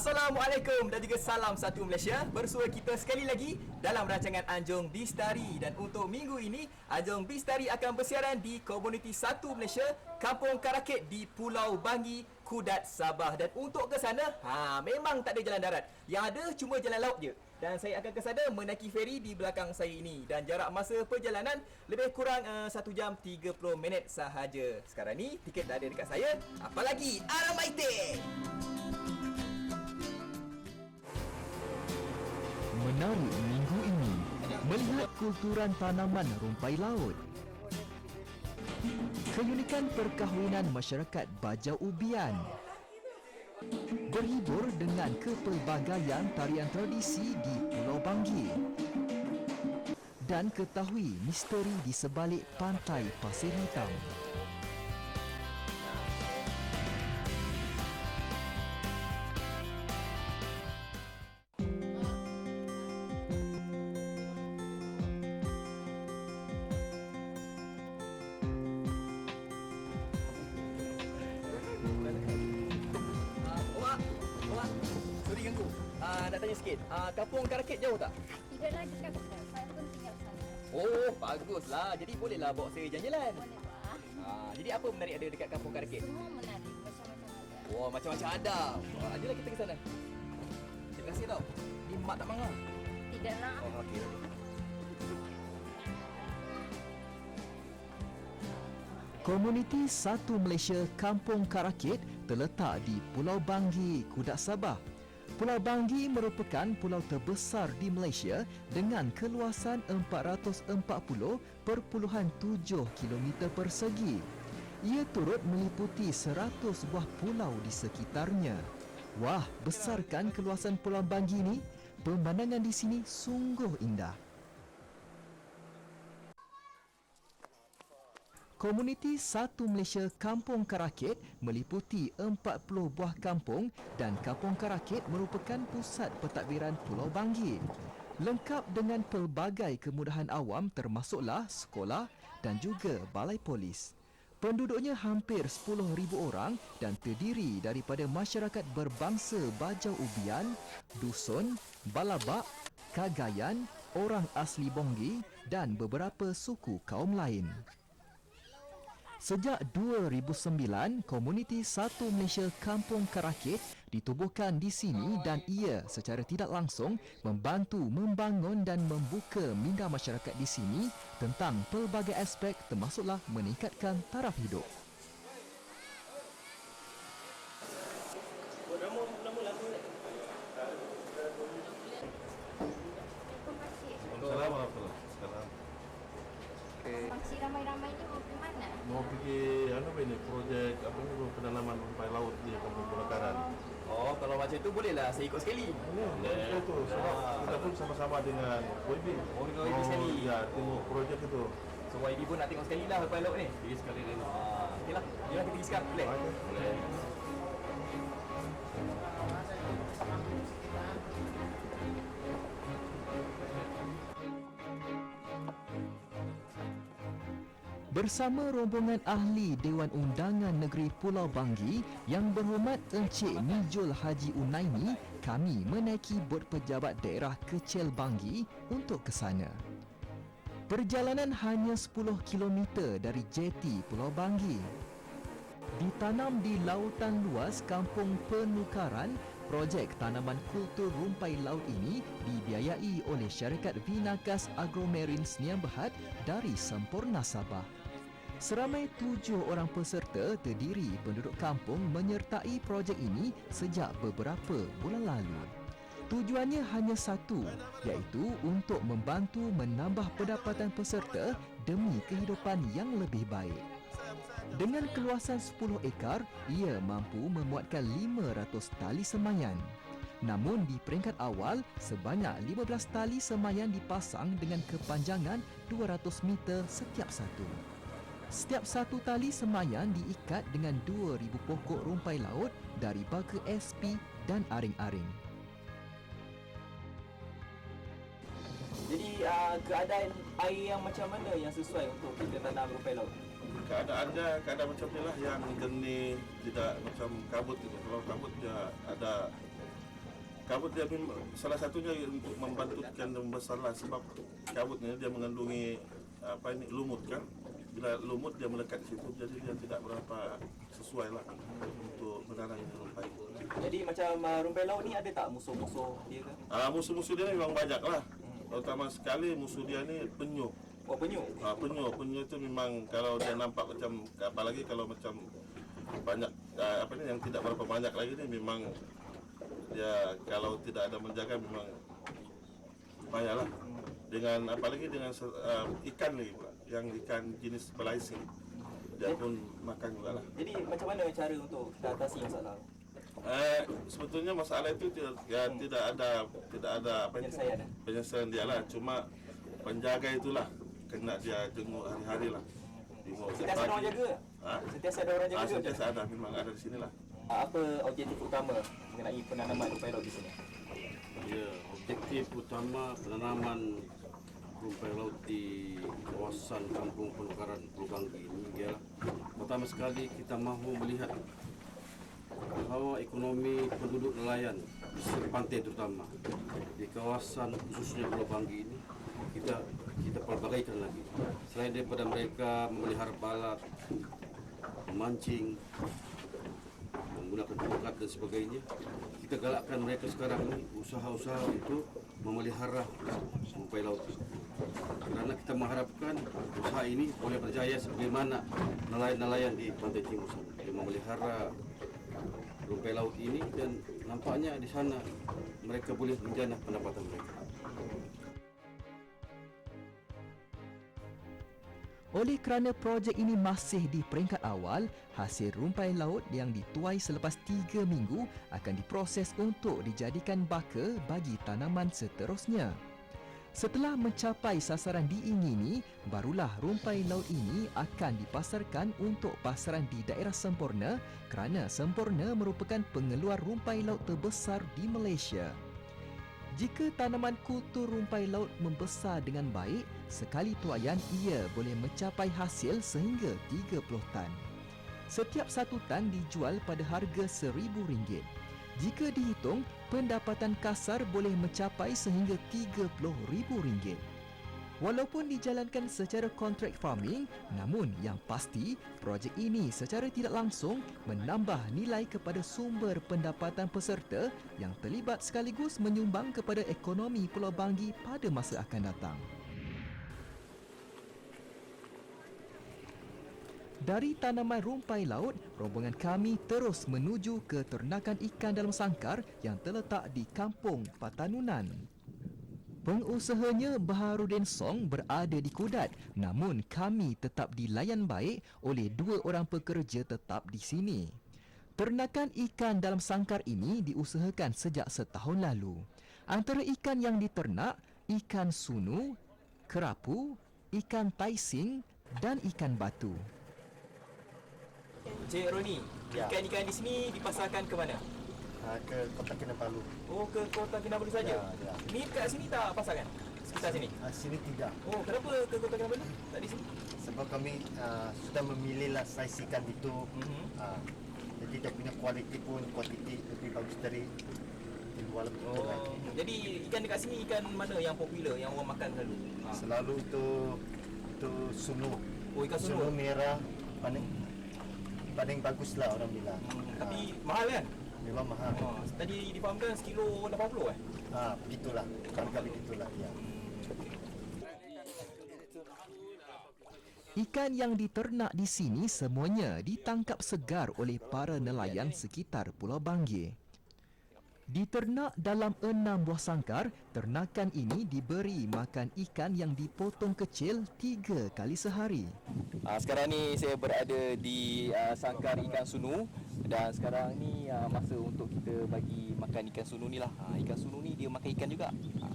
Assalamualaikum dan juga salam satu Malaysia. Bersua kita sekali lagi dalam rancangan Anjung Bistari. Dan untuk minggu ini Anjung Bistari akan bersiaran di Komuniti 1 Malaysia Kampung Karakit di Pulau Bangi, Kudat, Sabah. Dan untuk ke sana, ha, memang tak ada jalan darat. Yang ada cuma jalan laut je. Dan saya akan ke sana menaiki feri di belakang saya ini. Dan jarak masa perjalanan lebih kurang uh, 1 jam 30 minit sahaja. Sekarang ni tiket dah ada dekat saya. Apalagi Aramaite! Menarik minggu ini Melihat kulturan tanaman rumpai laut Keunikan perkahwinan masyarakat Bajau Ubian Berhibur dengan kepelbagaian tarian tradisi di Pulau Banggi Dan ketahui misteri di sebalik pantai Pasir Hitam jauh tak? Tidak lagi hotel. Saya pun tinggal sana. Oh, baguslah. Jadi bolehlah bawa saya jalan-jalan. Boleh. Uh, jadi apa menarik ada dekat kampung Karakit? Semua menarik. Macam-macam ada. Wah, macam-macam ada. Ajalah kita ke sana. Terima kasih tau. Ni mak tak marah. Tidak nak. Oh, okey. Komuniti Satu Malaysia Kampung Karakit terletak di Pulau Banggi, Kudat Sabah. Pulau Banggi merupakan pulau terbesar di Malaysia dengan keluasan 440.7 km persegi. Ia turut meliputi 100 buah pulau di sekitarnya. Wah, besarkan keluasan Pulau Banggi ni? Pemandangan di sini sungguh indah. Komuniti Satu Malaysia Kampung Karakit meliputi 40 buah kampung dan Kampung Karakit merupakan pusat pentadbiran Pulau Banggi. Lengkap dengan pelbagai kemudahan awam termasuklah sekolah dan juga balai polis. Penduduknya hampir 10,000 orang dan terdiri daripada masyarakat berbangsa Bajau Ubian, Dusun, Balabak, Kagayan, orang asli Bonggi dan beberapa suku kaum lain. Sejak 2009, komuniti Satu Malaysia Kampung Karakit ditubuhkan di sini dan ia secara tidak langsung membantu membangun dan membuka minda masyarakat di sini tentang pelbagai aspek termasuklah meningkatkan taraf hidup. Assalamualaikum warahmatullahi wabarakatuh. Fungsi ramai-ramai ni mau ke mana? Mau pergi anu apa ini projek apa ni penanaman rumpai laut di Kampung Penekaran. Oh, kalau macam tu bolehlah saya ikut sekali. Ya, itu sebab kita pun sama-sama dengan WIB. Oh, dengan WIB sekali. Ya, tengok projek itu. So, YB pun nak tengok sekali lah laut ni. Pergi sekali ni. Ah, okey lah. Jom kita pergi sekarang. Boleh? Boleh. Bersama rombongan ahli Dewan Undangan Negeri Pulau Banggi yang berhormat Encik Mijul Haji Unaini, kami menaiki bot pejabat daerah Kecil Banggi untuk ke sana. Perjalanan hanya 10 km dari jeti Pulau Banggi. Ditanam di lautan luas Kampung Penukaran, projek tanaman kultur rumpai laut ini dibiayai oleh syarikat Vinakas Agromarine Sdn Bhd dari Sempurna Sabah. Seramai tujuh orang peserta terdiri penduduk kampung menyertai projek ini sejak beberapa bulan lalu. Tujuannya hanya satu, iaitu untuk membantu menambah pendapatan peserta demi kehidupan yang lebih baik. Dengan keluasan 10 ekar, ia mampu memuatkan 500 tali semayan. Namun di peringkat awal, sebanyak 15 tali semayan dipasang dengan kepanjangan 200 meter setiap satu. Setiap satu tali semayan diikat dengan 2000 pokok rumpai laut dari baka SP dan aring-aring. Jadi uh, keadaan air yang macam mana yang sesuai untuk kita tanam rumpai laut? Keadaannya keadaan macam ni lah yang jernih, tidak macam kabut gitu. Kalau kabut dia ada kabut dia salah satunya untuk membantu ikan membesarlah sebab kabutnya dia mengandungi apa ini lumut kan. Bila lumut dia melekat di situ jadi dia tidak berapa sesuai lah untuk menanam rumpai. Jadi macam uh, rumpai laut ni ada tak musuh-musuh dia ke? Ah musuh-musuh dia memang banyak lah. Terutama sekali musuh dia ni penyu. Oh penyu. Ah, penyu, penyu itu memang kalau dia nampak macam apalagi kalau macam banyak ah, apa ni yang tidak berapa banyak lagi ni memang dia kalau tidak ada menjaga memang bahaya lah. Dengan apalagi dengan ah, ikan lagi pula, yang ikan jenis belaising dia pun makan juga lah. Jadi macam mana cara untuk kita atasi masalah? Eh, sebetulnya masalah itu tidak, ya, tidak ada tidak ada apa Penyelesaian, eh? penyelesaian dia lah. Cuma penjaga itulah kena dia jenguk hari-hari lah. Jenguk Sentiasa ada orang jaga? Ha? Sentiasa ada orang jaga Ah, ke? sentiasa ada memang ada di sini lah. Ah, Apa objektif utama mengenai penanaman laut di sini? Ya, objektif utama penanaman rumpai laut di kawasan Kampung Penukaran Pulau ini ialah pertama sekali kita mahu melihat bahawa ekonomi penduduk nelayan di pantai terutama di kawasan khususnya Pulau Banggi ini kita kita pelbagaikan lagi. Selain daripada mereka memelihara balat, memancing, menggunakan tongkat dan sebagainya kita galakkan mereka sekarang ini usaha-usaha untuk memelihara rumpai laut kerana kita mengharapkan usaha ini boleh berjaya sebagaimana nelayan-nelayan di pantai timur sana yang memelihara rumpai laut ini dan nampaknya di sana mereka boleh menjana pendapatan mereka. Oleh kerana projek ini masih di peringkat awal, hasil rumpai laut yang dituai selepas 3 minggu akan diproses untuk dijadikan baka bagi tanaman seterusnya. Setelah mencapai sasaran diingini, barulah rumpai laut ini akan dipasarkan untuk pasaran di daerah Sempurna kerana Sempurna merupakan pengeluar rumpai laut terbesar di Malaysia. Jika tanaman kultur rumpai laut membesar dengan baik, sekali tuaian ia boleh mencapai hasil sehingga 30 tan. Setiap satu tan dijual pada harga RM1,000. Jika dihitung, pendapatan kasar boleh mencapai sehingga RM30,000. Walaupun dijalankan secara kontrak farming, namun yang pasti projek ini secara tidak langsung menambah nilai kepada sumber pendapatan peserta yang terlibat sekaligus menyumbang kepada ekonomi Pulau Banggi pada masa akan datang. Dari tanaman rumpai laut, rombongan kami terus menuju ke ternakan ikan dalam sangkar yang terletak di Kampung Patanunan. Pengusahanya Baharudin Song berada di Kudat namun kami tetap dilayan baik oleh dua orang pekerja tetap di sini. Ternakan ikan dalam sangkar ini diusahakan sejak setahun lalu. Antara ikan yang diternak, ikan sunu, kerapu, ikan taising dan ikan batu. Cik Roni, Ya. ikan-ikan di sini dipasarkan ke mana? uh, ke Kota Kinabalu. Oh, ke Kota Kinabalu saja? Ya, ya. Ni kat sini tak pasarkan? Sekitar sini? Uh, sini tidak. Oh, kenapa ke Kota Kinabalu? Tak di sini? Sebab kami uh, sudah memilih lah saiz ikan itu. Mhm. Uh, jadi dia punya kualiti pun kualiti lebih bagus dari di luar lebih Oh, jadi ikan dekat sini ikan mana yang popular yang orang makan selalu? Ha. Selalu itu itu sunu. Oh, ikan Sunu sunu. merah paling paling bagus lah orang bilang. Hmm, Ah, tapi mahal kan? memang mahal. Ha, tadi difahamkan sekilo 80 eh? Ah, begitulah. Harga begitulah ya. Ikan yang diternak di sini semuanya ditangkap segar oleh para nelayan sekitar Pulau Banggi. Diternak dalam enam buah sangkar, ternakan ini diberi makan ikan yang dipotong kecil tiga kali sehari. Uh, sekarang ni saya berada di uh, sangkar ikan sunu dan sekarang ni uh, masa untuk kita bagi makan ikan sunu ni lah. Uh, ikan sunu ni dia makan ikan juga. Uh,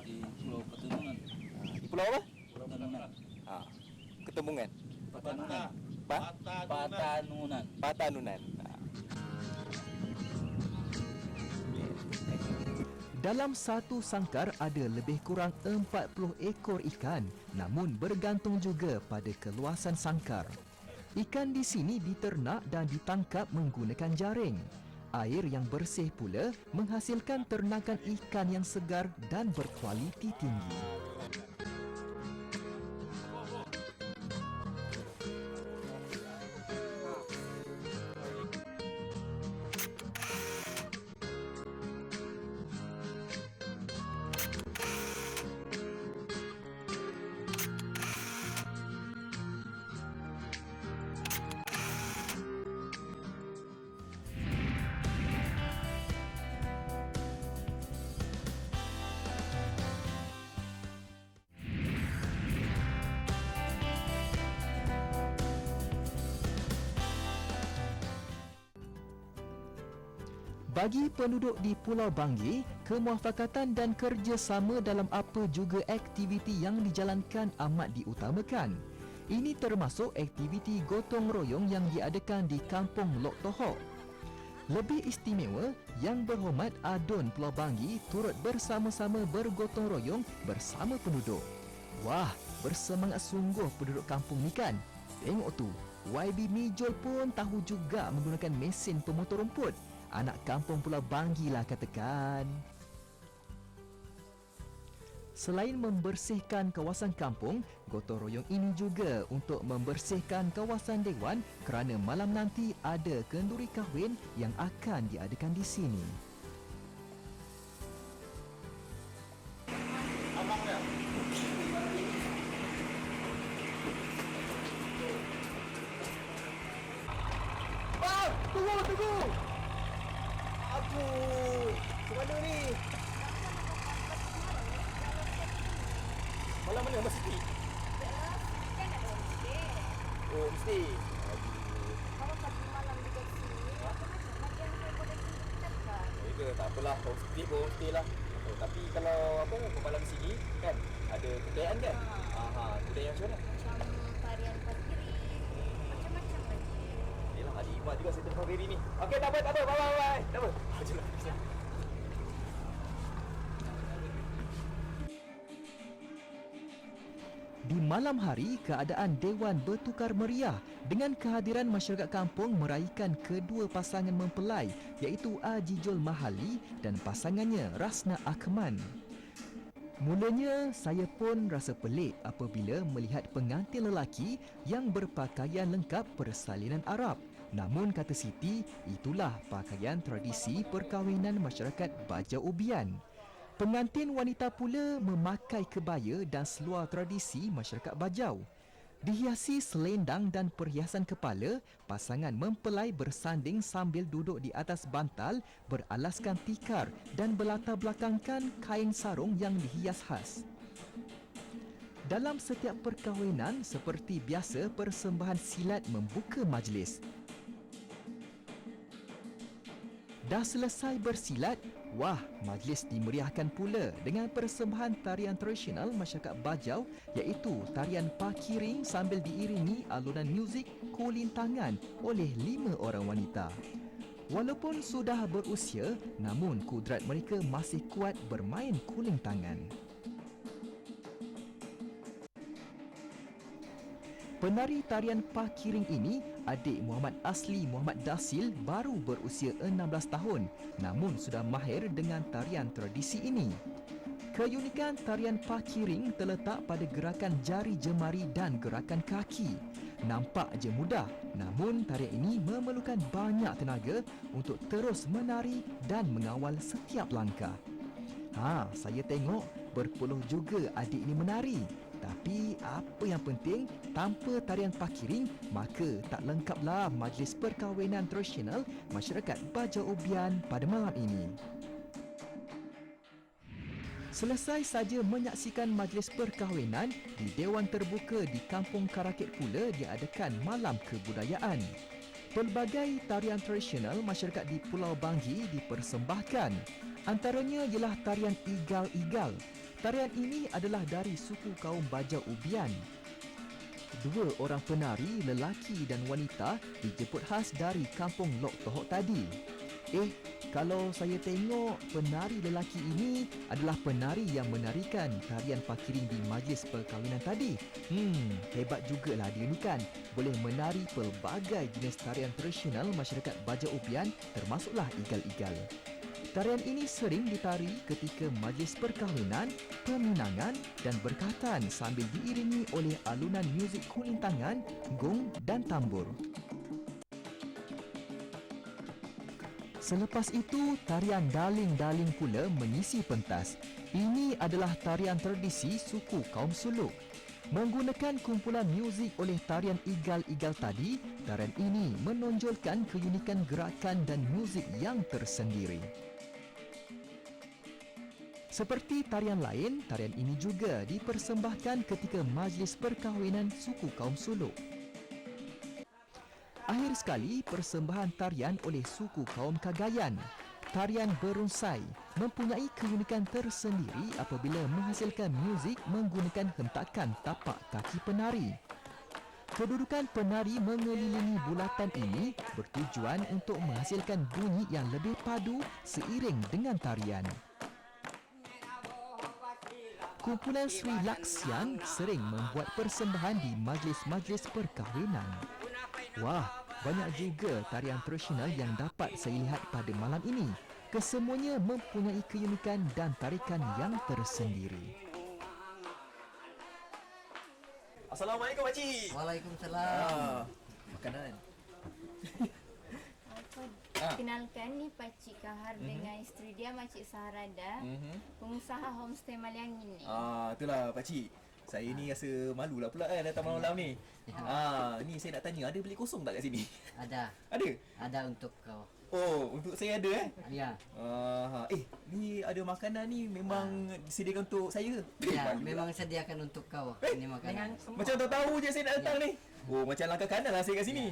di Pulau Petunungan. uh, di pulau apa? Pulau Petunungan. Uh, Ketembungan. Patanunan. Pa? Patanunan. Patanunan. Dalam satu sangkar ada lebih kurang 40 ekor ikan namun bergantung juga pada keluasan sangkar. Ikan di sini diternak dan ditangkap menggunakan jaring. Air yang bersih pula menghasilkan ternakan ikan yang segar dan berkualiti tinggi. Bagi penduduk di Pulau Banggi, kemuafakatan dan kerjasama dalam apa juga aktiviti yang dijalankan amat diutamakan. Ini termasuk aktiviti gotong royong yang diadakan di Kampung Lok Tohok. Lebih istimewa, Yang Berhormat Adun Pulau Banggi turut bersama-sama bergotong royong bersama penduduk. Wah, bersemangat sungguh penduduk kampung ni kan? Tengok tu, YB Mijol pun tahu juga menggunakan mesin pemotor rumput. Anak kampung Pulau Banggi lah katakan. Selain membersihkan kawasan kampung, gotong royong ini juga untuk membersihkan kawasan dewan kerana malam nanti ada kenduri kahwin yang akan diadakan di sini. Bang, tunggu, tunggu. Aduh, ke mana ni? Malam mana Mas Siti? Kan ada homestay. Oh, mesti. Kalau pagi malam di taksi, macam-macam lagi yang saya boleh ceritakan. Oh, ke, tak apalah. Homestay pun lah. Oh, tapi kalau apa di sini kan ada kekayaan kan? Aha, kekayaan macam mana? Macam tarian pagiri, macam-macam lagi. Yelah, ada Imat juga saya telefon Riri ni. Okey, tak apa, tak apa. Bye, bye, bye. Tak apa. Hajulah. Di malam hari, keadaan Dewan bertukar meriah dengan kehadiran masyarakat kampung meraihkan kedua pasangan mempelai iaitu Ajijul Mahali dan pasangannya Rasna Akman. Mulanya, saya pun rasa pelik apabila melihat pengantin lelaki yang berpakaian lengkap persalinan Arab. Namun kata Siti, itulah pakaian tradisi perkahwinan masyarakat Baja Ubian. Pengantin wanita pula memakai kebaya dan seluar tradisi masyarakat Bajau. Dihiasi selendang dan perhiasan kepala, pasangan mempelai bersanding sambil duduk di atas bantal beralaskan tikar dan berlatar belakangkan kain sarung yang dihias khas. Dalam setiap perkahwinan, seperti biasa persembahan silat membuka majlis. Dah selesai bersilat, wah, majlis dimeriahkan pula dengan persembahan tarian tradisional masyarakat Bajau iaitu tarian pakiring sambil diiringi alunan muzik kulintangan oleh lima orang wanita. Walaupun sudah berusia, namun kudrat mereka masih kuat bermain kulintangan. Penari tarian pakiring ini, adik Muhammad Asli Muhammad Dasil baru berusia 16 tahun namun sudah mahir dengan tarian tradisi ini. Keunikan tarian pakiring terletak pada gerakan jari jemari dan gerakan kaki. Nampak je mudah, namun tarian ini memerlukan banyak tenaga untuk terus menari dan mengawal setiap langkah. Ha, saya tengok berpeluh juga adik ini menari. Tapi apa yang penting, tanpa tarian pakiring, maka tak lengkaplah majlis perkahwinan tradisional masyarakat Baja Ubian pada malam ini. Selesai saja menyaksikan majlis perkahwinan, di Dewan Terbuka di Kampung Karakit pula diadakan malam kebudayaan. Pelbagai tarian tradisional masyarakat di Pulau Banggi dipersembahkan. Antaranya ialah tarian igal-igal. Tarian ini adalah dari suku kaum Baja Ubian. Dua orang penari, lelaki dan wanita dijemput khas dari kampung Lok Tohok tadi. Eh, Kalau saya tengok penari lelaki ini adalah penari yang menarikan tarian pakiring di majlis perkahwinan tadi. Hmm, hebat jugalah dia ni kan. Boleh menari pelbagai jenis tarian tradisional masyarakat Baja Upian termasuklah igal-igal. Tarian ini sering ditari ketika majlis perkahwinan, peminangan dan berkatan sambil diiringi oleh alunan muzik kulintangan, gong dan tambur. Selepas itu, tarian daling-daling pula mengisi pentas. Ini adalah tarian tradisi suku kaum Suluk. Menggunakan kumpulan muzik oleh tarian igal-igal tadi, tarian ini menonjolkan keunikan gerakan dan muzik yang tersendiri. Seperti tarian lain, tarian ini juga dipersembahkan ketika majlis perkahwinan suku kaum Suluk. Akhir sekali, persembahan tarian oleh suku kaum Kagayan. Tarian berunsai mempunyai keunikan tersendiri apabila menghasilkan muzik menggunakan hentakan tapak kaki penari. Kedudukan penari mengelilingi bulatan ini bertujuan untuk menghasilkan bunyi yang lebih padu seiring dengan tarian. Kumpulan Sri Laksian sering membuat persembahan di majlis-majlis perkahwinan. Wah, banyak juga tarian tradisional yang dapat saya lihat pada malam ini. Kesemuanya mempunyai keunikan dan tarikan yang tersendiri. Assalamualaikum pakcik. Waalaikumsalam. Ah, makanan. Ah. Kenalkan ni Pakcik Kahar dengan isteri dia Makcik Saharada, Mhm. pengusaha homestay Maliangin ni. Ah, itulah pakcik. Saya ni rasa malu lah pula kan datang malam-malam ni. Ah, ni saya nak tanya ada bilik kosong tak kat sini? Ada, Ada? ada untuk kau. Oh, untuk saya ada eh. Ya, Ah, eh, ni ada makanan ni memang disediakan untuk saya ke? ya, Malu memang lah. sediakan untuk kau. Eh, Ini makanan. Macam tahu-tahu je saya nak datang ni. Oh, macam langkah kanan lah saya kat sini.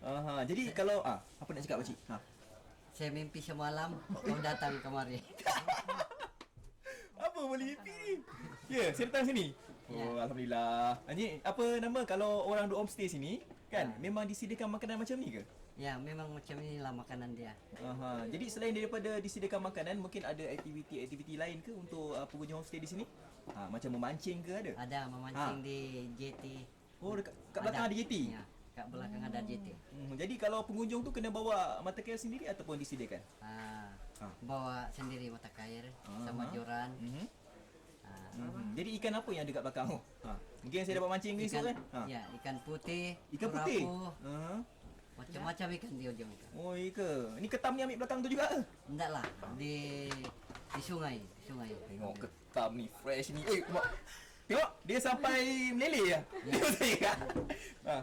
Aha, jadi kalau ah, apa nak cakap pakcik? Ha. Saya mimpi semalam kau datang kemari. Apa boleh mimpi ni? Ya, saya datang sini. Oh, Ya. alhamdulillah. Ini apa nama kalau orang duduk homestay sini kan memang disediakan makanan macam ni ke? Ya, memang macam inilah makanan dia. Aha. Jadi selain daripada disediakan makanan, mungkin ada aktiviti-aktiviti lain ke untuk uh, pengunjung homestay di sini? Ha, macam memancing ke ada? Ada memancing Ah. di JT. Oh, dekat kat belakang ada JT. Ya, kat belakang ada JT. Hmm, jadi kalau pengunjung tu kena bawa mata kail sendiri ataupun disediakan? Ah, Ah. bawa sendiri mata kair sama Aha. joran. Ah, Hmm. Jadi ikan apa yang ada kat belakang tu? Ha. Mungkin saya dapat mancing besok kan? Ha. Ya, ikan putih, Ikan putih. Ha. macam-macam ikan di ujung itu. Oh, iya ke? Ni ketam ni ambil belakang tu juga ke? Enggak lah, di di sungai, di sungai. Tengok ketam ni fresh ni. Eh, mak. Tengok dia sampai meleleh ya. Tengok saya. Ha.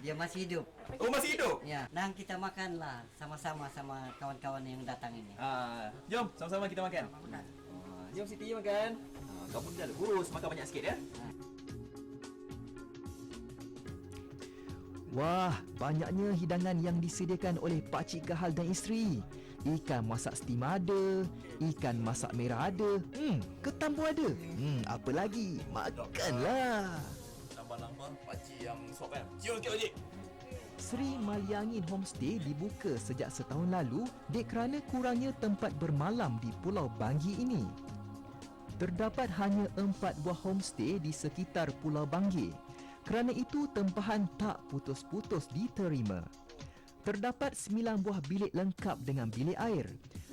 Dia masih hidup. Oh, masih hidup? Ya, dan kita makan lah sama-sama sama kawan-kawan yang datang ini. Ha, jom sama-sama kita makan. Ha, jom Siti makan. Ha, kamu dah kurus, makan banyak sikit ya. Wah, banyaknya hidangan yang disediakan oleh Pakcik Gahal dan isteri. Ikan masak steam ada, ikan masak merah ada, hmm, ketam pun ada. Hmm, apa lagi? Makanlah. Lambang-lambang pakcik yang sok kan. Cium sikit pakcik. Sri Maliangin Homestay dibuka sejak setahun lalu dek kerana kurangnya tempat bermalam di Pulau Banggi ini. Terdapat hanya empat buah homestay di sekitar Pulau Banggi. Kerana itu tempahan tak putus-putus diterima. Terdapat sembilan buah bilik lengkap dengan bilik air.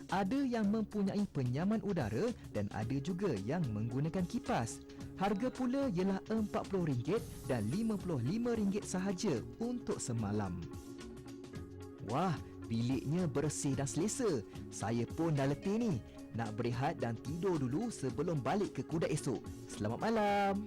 Ada yang mempunyai penyaman udara dan ada juga yang menggunakan kipas. Harga pula ialah RM40 dan RM55 sahaja untuk semalam. Wah, biliknya bersih dan selesa. Saya pun dah letih ni. Nak berehat dan tidur dulu sebelum balik ke kuda esok. Selamat malam.